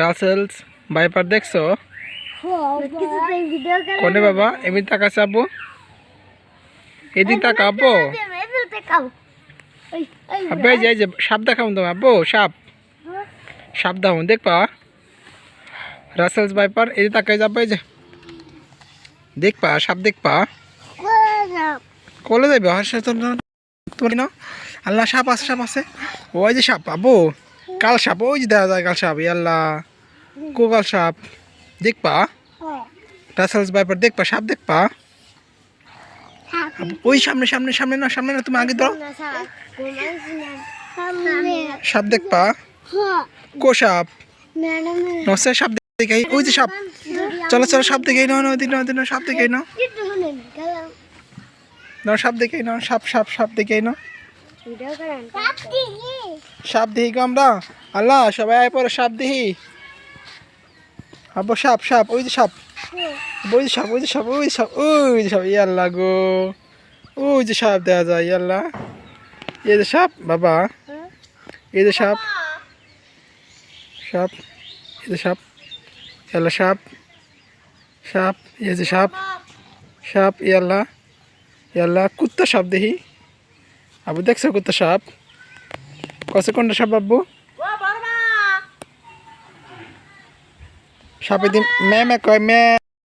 রাসেলস, viper দেখছ? কোনে বাবা? এমনি তাকাছে আব্বু? এদিক তাকা আব্বু। আব্বু, এই যে সাপ দেখাবো তোমার আব্বু, সাপ। সাপ দাও দেখবা? রাসেলস, ভাইপার এই যে তাকাই যাব যে। দেখবা, সাপ দেখবা? কলে যাবে তোমার না? আল্লাহ, সাপ আছে সাপ আছে। ওই যে সাপ, আব্বু। কাল সাপ ওই যে দেখা যায় কাল সাপ ই আল্লাহ কো কাল সাপ দেখবা? রাসেলস ভাইপার দেখবা সাপ দেখবা? ওই সামনে সামনে সামনে না সামনে না তুমি আগে দাও সাপ দেখবা? কো সাপ? নসে সাপ দেখে ওই যে সাপ। চলো চলো সাপ নাও নদী নাও সাপ দেখে নাও। নাও সাপ দেখে নাও সাপ সাপ সাপ দেখে নাও। সাপ দেখি গো আমরা? আল্লাহ সবাই আয় পরে সাপ দেখি আব্বু সাপ সাপ ওই যে সাপ। ওই যে সাপ ওই যে সাপ ওই যে সাপ ওই যে সাপ ইয়াল্লা গো। ওই যে সাপ দেওয়া যায় ইয়াল্লা। এই যে সাপ বাবা। এই যে সাপ। সাপ এই যে সাপ। ইয়াল্লা সাপ। সাপ এই যে সাপ। সাপ। ইয়াল্লা। ইয়াল্লা কুত্তা সাপ দেখি আবু দেখছ কত সাপ। কত কোনটা সাপ আব্বু সাপে দিন মে মে কয় মে।